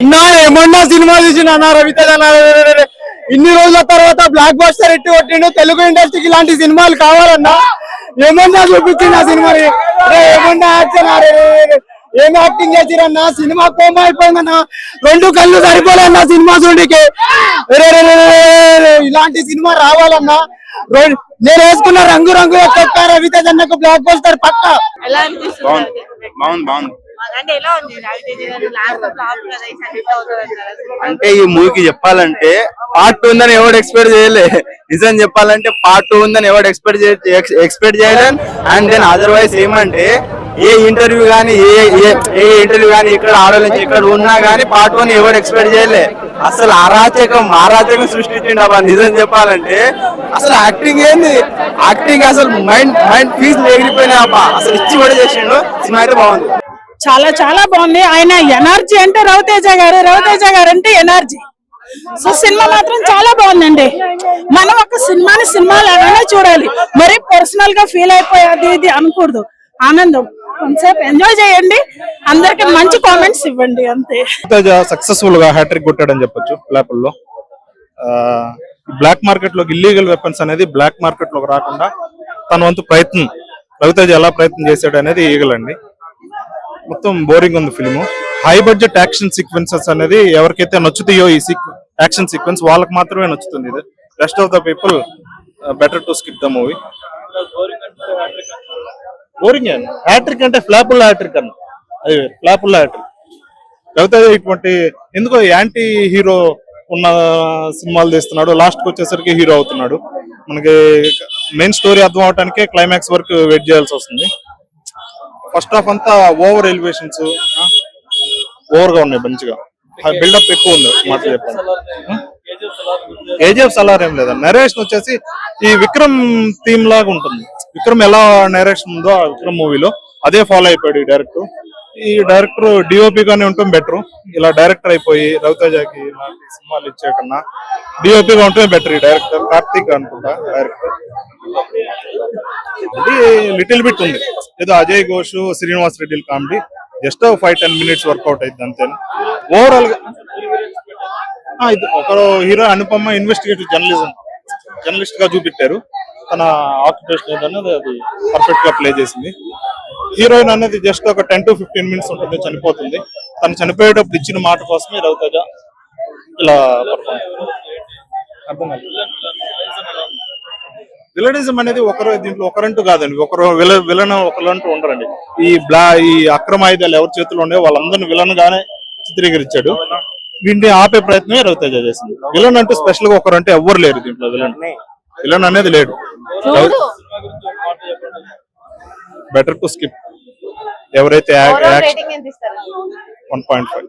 నా ఏమన్నా సినిమా చూసిన? అన్న రవితేజ ఇన్ని రోజుల తర్వాత బ్లాక్ బస్టర్ ఎట్టి కొట్టిండు. తెలుగు ఇండస్ట్రీకి ఇలాంటి సినిమాలు కావాలన్నా ఏమన్నా చూపించింది ఆ సినిమాని? రే, ఏమన్నా యాక్షన్. ఏం యాక్టింగ్ చేసిరన్నా? సినిమా కోమ అయిపోయిందన్న? రెండు కళ్ళు సరిపోలేదన్న సినిమా చూడికి ఇలాంటి సినిమా రావాలన్నా? నేను వేసుకున్న రంగు రంగు రవితేజ అన్నకు బ్లాక్ బస్టర్ పక్క బాగుంది బాగుంది. అంటే ఎలా ఉంది? రవితేజ గారు లాస్ట్ ఫ్లాప్ కదా ఈసారి అంటే ఈ మూవీకి చెప్పాలంటే పార్ట్ టూ ఉందని ఎవడు ఎక్స్పెక్ట్ చేయలే. నిజం చెప్పాలంటే పార్ట్ టూ ఉందని ఎవడు ఎక్స్పెక్ట్ ఎక్స్పెక్ట్ చేయలే. అండ్ దెన్ అదర్వైజ్ ఏమంటే ఏ ఇంటర్వ్యూ గానీ ఏ ఏ- ఏ ఇంటర్వ్యూ గానీ ఇక్కడ ఆడోళ్ళకి ఇక్కడ ఉన్నా గానీ పార్ట్ వన్ ఎవడు ఎక్స్పెక్ట్ చేయలే. అసలు అరాచకం అరాచకం సృష్టించిండు అబ్బా. నిజం చెప్పాలంటే అసలు యాక్టింగ్ ఏంది? యాక్టింగ్ అసలు మైండ్ మైండ్ ఫీజ్ ఎగిరిపోయినాయి అబ్బా. అసలు ఇచ్చి కూడా చేసిండు. సినిమా అయితే బాగుంది. చాలా చాలా బాగుంది. ఆయన ఎనర్జీ అంటే రవితేజ గారు రవితేజ గారు అంటే ఎనర్జీ సో సినిమా మాత్రం చాలా బాగుందండి. మనం ఒక సినిమాని సినిమా లాగానే చూడాలి. మరి పర్సనల్గా ఫీల్ అయిపోయేది ఇది అనకూడదు. ఆనందం. కొంతసేపు ఎంజాయ్ చేయండి. అందరికి మంచి కామెంట్స్ ఇవ్వండి అంతే. సక్సెస్ఫుల్గా హ్యాట్రిక్ కొట్టాడని చెప్పొచ్చు ప్లాపుల్లో బ్లాక్ మార్కెట్లోకి ఇల్లీగల్ వెపన్స్ అనేది బ్లాక్ మార్కెట్లోకి రాకుండా తన వంతు ప్రయత్నం రవితేజ ఎలా ప్రయత్నం చేశాడు అనేది ఈగల్ అండి మొత్తం బోరింగ్ ఉంది film high budget action sequences అనేది ఎవరికైతే నచ్చుతాయో ఈ యాక్షన్ సీక్వెన్స్ వాళ్ళకి మాత్రమే నచ్చుతుంది ఇది. Rest of the people better to skip the movie boring hattrick అంటే ఫ్లాపుల్ హ్యాట్రిక్ అన్న అది ఫ్లాపుల్ హ్యాట్రిక్ లేకపోతే ఇటువంటి ఎందుకో యాంటీ హీరో ఉన్న సినిమాలు తీస్తున్నాడు లాస్ట్కి వచ్చేసరికి హీరో అవుతున్నాడు. మనకి మెయిన్ స్టోరీ అర్థం అవటానికే క్లైమాక్స్ వరకు వెయిట్ చేయాల్సి వస్తుంది. ఫస్ట్ హాఫ్ అంతా ఓవర్ ఎలివేషన్స్ ఓవర్గా ఉన్నాయి మంచిగా. బిల్డప్ ఎక్కువ ఉంది మాట చెప్పాను కేజీఎఫ్ సలార్ ఏం లేదా? నరేషన్ వచ్చేసి ఈ విక్రమ్ థీమ్ లాగా ఉంటుంది. విక్రమ్ ఎలా నరేషన్ ఉందో ఆ విక్రమ్ మూవీలో అదే ఫాలో అయిపోయాడు ఈ డైరెక్టర్ ఈ డైరెక్టర్ డిఓపి గానే ఉండటం బెటర్ ఇలా డైరెక్టర్ అయిపోయి రవితేజకి ఇలాంటి సినిమాలు ఇచ్చే కన్నా డిఓపి గా ఉంటమే బెటర్ ఈ డైరెక్టర్ కార్తీక్ అనుకుంటా డైరెక్టర్ ఇది లిటిల్ బిట్ ఉంది. ఏదో Ajay Ghosh Srinivas Reddy comedy. Just five ten minutes work out అయింది అంతే. ఓవరాల్గా ఒక ఇది ఒకరు హీరో అనుపమ ఇన్వెస్టిగేటివ్ జర్నలిజం జర్నలిస్ట్గా చూపెట్టారు. తన ఆక్యుపేషన్ ఏదన్నది అది పర్ఫెక్ట్గా ప్లే చేసింది. హీరోయిన్ అనేది జస్ట్ ఒక టెన్ టు ఫిఫ్టీన్ మినిట్స్ ఉంటుంది చనిపోతుంది. తను చనిపోయేటప్పుడు ఇచ్చిన మాట కోసమే రవితేజ ఇలా అర్థం విలనిజం అనేది ఒకరు దీంట్లో ఒకరంటూ కాదండి. ఒకరు విల విలన్ ఒకరంటూ ఉండరండి. ఈ బ్లా ఈ అక్రమ ఆయుధాలు ఎవరి చేతిలో ఉన్నాయో వాళ్ళందరిని విలన్ గానే చిత్రీకరించాడు. వీటిని ఆపే ప్రయత్నమే రవితేజ చేసింది. విలన్ అంటూ స్పెషల్గా ఒకరంటే ఎవ్వరు లేరు దీంట్లో విలన్. విలన్ అనేది లేడు. బెటర్ టు స్కిప్ ఎవరైతే వన్ పాయింట్ ఫైవ్.